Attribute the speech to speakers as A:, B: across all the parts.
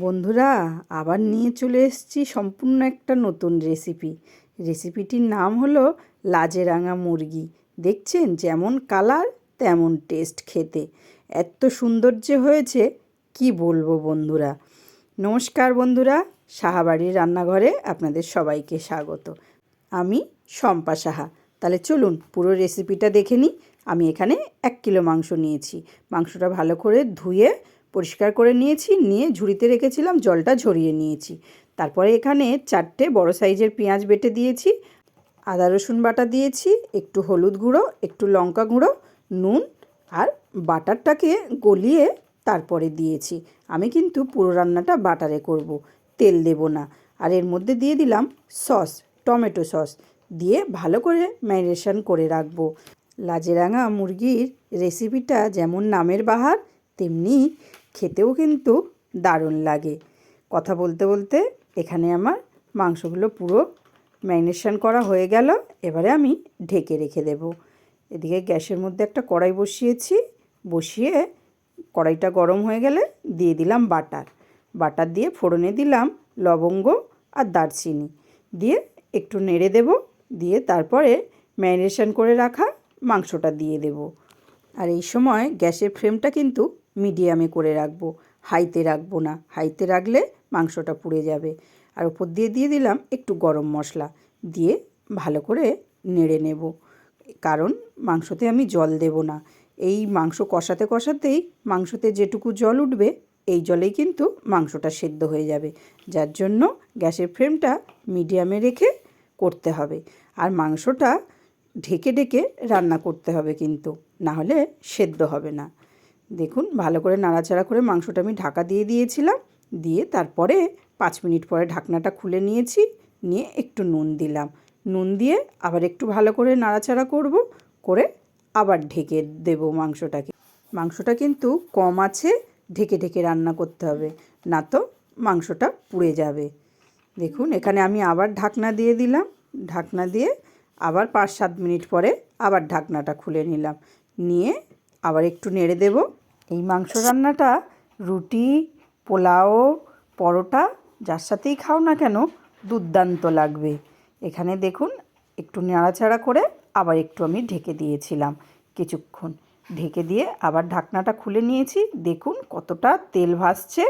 A: বন্ধুরা, আবার নিয়ে চলে এসেছি সম্পূর্ণ একটা নতুন রেসিপি রেসিপিটির নাম হলো লাজেরাঙা মুরগি। দেখছেন? যেমন কালার তেমন টেস্ট খেতে। এত সুন্দর যে হয়েছে, কি বলব বন্ধুরা? নমস্কার বন্ধুরা, সাহাবাড়ির রান্নাঘরে আপনাদের সবাইকে স্বাগত। আমি শম্পা সাহা। তাহলে চলুন পুরো রেসিপিটা দেখে নিই। আমি এখানে এক কিলো মাংস নিয়েছি। মাংসটা ভালো করে ধুয়ে পরিষ্কার করে নিয়েছি, নিয়ে ঝুড়িতে রেখেছিলাম, জলটা ঝরিয়ে নিয়েছি। তারপরে এখানে চারটে বড় সাইজের পেঁয়াজ বেটে দিয়েছি, আদা রসুন বাটা দিয়েছি, একটু হলুদ গুঁড়ো, একটু লঙ্কা গুঁড়ো, নুন আর বাটারটাকে গলিয়ে তারপরে দিয়েছি। আমি কিন্তু পুরো রান্নাটা বাটারে করব, তেল দেব না। আর এর মধ্যে দিয়ে দিলাম সস, টমেটো সস, দিয়ে ভালো করে ম্যারিনেশন করে রাখব। লাজেরাঙা মুরগির রেসিপিটা যেমন নামের বাহার তেমনি খেতেও কিন্তু দারুণ লাগে। কথা বলতে বলতে এখানে আমার মাংসগুলো পুরো ম্যারিনেশন করা হয়ে গেল, এবারে আমি ঢেকে রেখে দেব। এদিকে গ্যাসের মধ্যে একটা কড়াই বসিয়েছি, বসিয়ে কড়াইটা গরম হয়ে গেলে দিয়ে দিলাম বাটার। বাটার দিয়ে ফোড়নে দিলাম লবঙ্গ আর দারচিনি। দিয়ে একটু নেড়ে দেব, দিয়ে তারপরে ম্যারিনেশন করে রাখা মাংসটা দিয়ে দেব। আর এই সময় গ্যাসের ফ্লেমটা কিন্তু মিডিয়ামে করে রাখব, হাইতে রাখব না। হাইতে রাখলে মাংসটা পুড়ে যাবে। আর উপর দিয়ে দিয়ে দিলাম একটু গরম মশলা। দিয়ে ভালো করে নেড়ে নেব। কারণ মাংসতে আমি জল দেব না। এই মাংস কষাতে কষাতেই মাংসতে যেটুকু জল উঠবে, এই জলেই কিন্তু মাংসটা সেদ্ধ হয়ে যাবে। যার জন্য গ্যাসের ফ্লেমটা মিডিয়ামে রেখে করতে হবে। আর মাংসটা ঢেকে ঢেকে রান্না করতে হবে কিন্তু। না হলে সেদ্ধ হবে না। দেখুন, ভালো করে নাড়াচাড়া করে মাংসটা আমি ঢাকা দিয়ে দিয়েছিলাম। দিয়ে তারপরে পাঁচ মিনিট পরে ঢাকনাটা খুলে নিয়েছি, নিয়ে একটু নুন দিলাম। নুন দিয়ে আবার একটু ভালো করে নাড়াচাড়া করব, করে আবার ঢেকে দেব মাংসটাকে। মাংসটা কিন্তু কম আছে, ঢেকে ঢেকে রান্না করতে হবে, না তো মাংসটা পুড়ে যাবে। দেখুন, এখানে আমি আবার ঢাকনা দিয়ে দিলাম। ঢাকনা দিয়ে আবার পাঁচ সাত মিনিট পরে আবার ঢাকনাটা খুলে নিলাম। নিয়ে আবার একটু নেড়ে দেব। এই মাংস রান্নাটা রুটি, পোলাও, পরোটা, যার সাথেই খাও না কেন, দুর্দান্ত লাগবে। এখানে দেখুন, একটু নাড়াচাড়া করে আবার একটু আমি ঢেকে দিয়েছিলাম কিছুক্ষণ। ঢেকে দিয়ে আবার ঢাকনাটা খুলে নিয়েছি। দেখুন কতটা তেল ভাসছে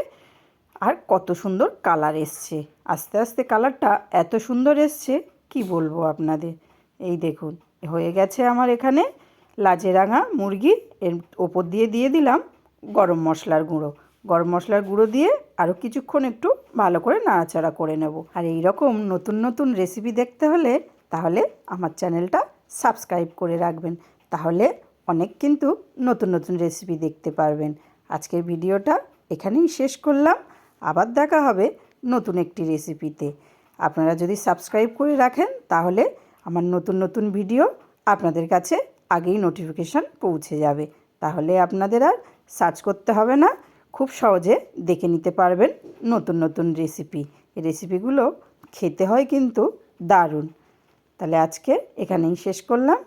A: আর কত সুন্দর কালার এসছে। আস্তে আস্তে কালারটা এত সুন্দর এসছে, কি বলব আপনাদের? এই দেখুন, হয়ে গেছে আমার এখানে লাজেরাঙা মুরগি এর ওপর দিয়ে দিয়ে দিলাম গরম মশলার গুঁড়ো। গরম মশলার গুঁড়ো দিয়ে আরও কিছুক্ষণ একটু ভালো করে নাড়াচাড়া করে নেব। আর এই রকম নতুন নতুন রেসিপি দেখতে হলে তাহলে আমার চ্যানেলটা সাবস্ক্রাইব করে রাখবেন। তাহলে অনেক কিন্তু নতুন নতুন রেসিপি দেখতে পারবেন। আজকের ভিডিওটা এখানেই শেষ করলাম। আবার দেখা হবে নতুন একটি রেসিপিতে আপনারা যদি সাবস্ক্রাইব করে রাখেন তাহলে আমার নতুন নতুন ভিডিও আপনাদের কাছে আগেই নোটিফিকেশান পৌঁছে যাবে। তাহলে আপনাদের আর সার্চ করতে হবে না। খুব সহজে দেখে নিতে পারবেন নতুন নতুন রেসিপি রেসিপিগুলো খেতে হয় কিন্তু দারুণ। তাহলে আজকে এখানেই শেষ করলাম।